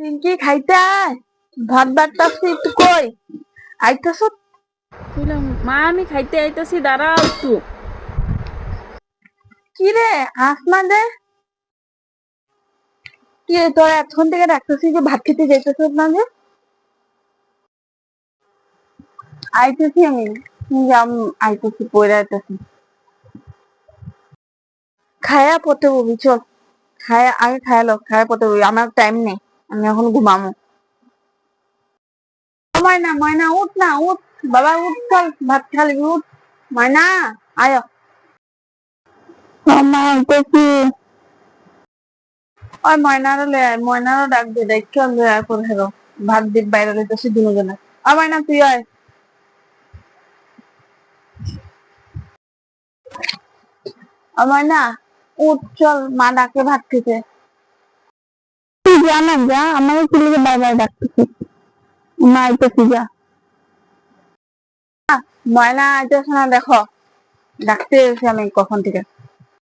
পিঙ্কি খাইতে আয়। ভাত বাড়তাছি একটু কই। আইতাছ? মা আমি খাইতে আইতাছি দাঁড়াও একটু। কি রে আসমা দে কি রে, তোর এতক্ষণ থেকে ডাকতেছি যে ভাত খেতে যাইতেছ না যে? আইতেছি আমি। যাম আইতেছি পয়রা আইতেছি। খায়া পড়তে বলবি চল। খায়া আগে খায়া লো খায়া পড়তে বলবি আমার টাইম নেই। আমি এখন ঘুমামো। ময়না ময়না উঠ না উঠ। বাবা উঠ চল ভাত খালি উঠ। ময়না আয়। মা আইতেছি ওই ময়নারও লে আয় ময়নারও ডাক দে দেখে লয়ে আয় করে হেরো। ভাত দিক বাইরে লইতেছি দুজনে ও ময়না তুই আয়। ও ময়না উঠ চল মা ডাকে ভাত খেতে। তুই যা। আমার ছেলেকে বারবার ডাকতেছি। মা আইতেছি যা? ময়না আইতেছে না দেখো। ডাকতে এসে আমি কখন থেকে